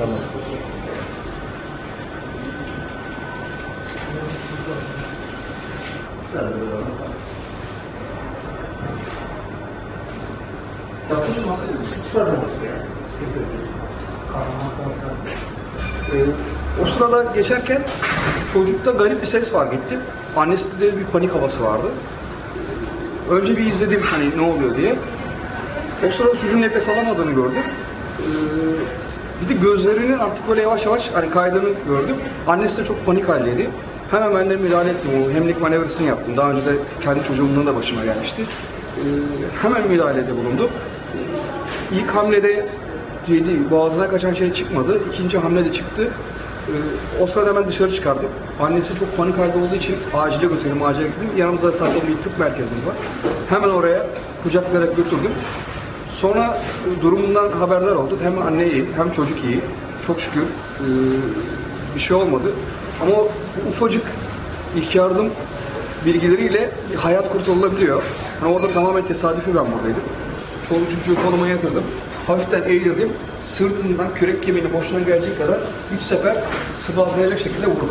Tamam. Yapmış masayı çıkardım masaya. O sırada geçerken çocukta garip bir ses fark ettim. Annesinde de bir panik havası vardı. Önce bir izledim hani ne oluyor diye. O sırada çocuğun nefes alamadığını gördüm. Ee, bir de gözlerinin artık böyle yavaş yavaş hani kaydığını gördüm. Annesi de çok panik haldeydi. Hemen ben de müdahale ettim. O hemlik manevrasını yaptım. Daha önce de kendi çocuğumdan da başıma gelmişti. Ee, hemen müdahalede bulundu. İlk hamlede yedi, boğazına kaçan şey çıkmadı. İkinci hamlede çıktı. Ee, o sırada hemen dışarı çıkardım. Annesi çok panik halde olduğu için acile götürdüm, acile gittim. Yanımızda zaten bir tıp merkezimiz var. Hemen oraya kucaklayarak götürdüm. Sonra e, durumundan haberdar olduk. Hem anne iyi, hem çocuk iyi. Çok şükür e, bir şey olmadı. Ama ufacık ilk yardım bilgileriyle hayat kurtarılabiliyor. Yani orada tamamen tesadüfi ben buradaydım. Çoluk çocuğu koluma yatırdım. Hafiften eğdirdim. Sırtından kürek kemiğine boşuna gelecek kadar üç sefer sıvazlayacak şekilde vurdum.